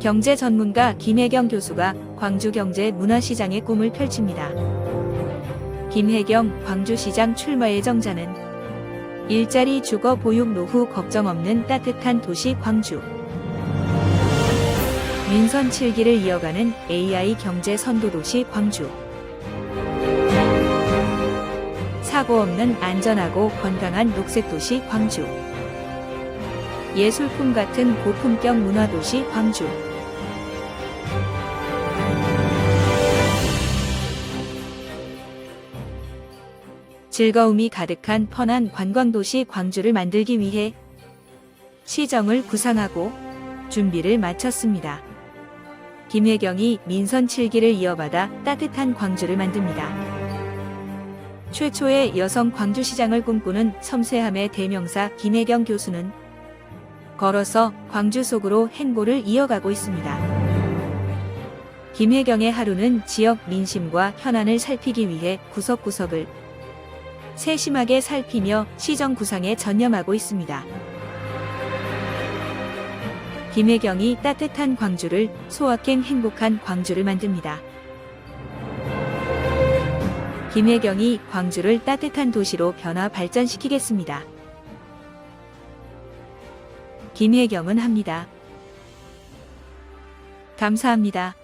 경제 전문가 김혜경 교수가 광주 경제 문화시장의 꿈을 펼칩니다. 김혜경 광주시장 출마의 정자는 일자리 주거 보육 노후 걱정 없는 따뜻한 도시 광주. 민선 7기를 이어가는 AI 경제 선도 도시 광주. 사고 없는 안전하고 건강한 녹색 도시 광주. 예술품 같은 고품격 문화 도시 광주. 즐거움이 가득한 편한 관광도시 광주를 만들기 위해 시정을 구상하고 준비를 마쳤습니다. 김혜경이 민선 7기를 이어받아 따뜻한 광주를 만듭니다. 최초의 여성 광주시장을 꿈꾸는 섬세함의 대명사 김혜경 교수는 걸어서 광주 속으로 행보를 이어가고 있습니다. 김혜경의 하루는 지역 민심과 현안을 살피기 위해 구석구석을 세심하게 살피며 시정 구상에 전념하고 있습니다. 김혜경이 따뜻한 광주를 소확행 행복한 광주를 만듭니다. 김혜경이 광주를 따뜻한 도시로 변화 발전시키겠습니다. 김혜경은 합니다. 감사합니다.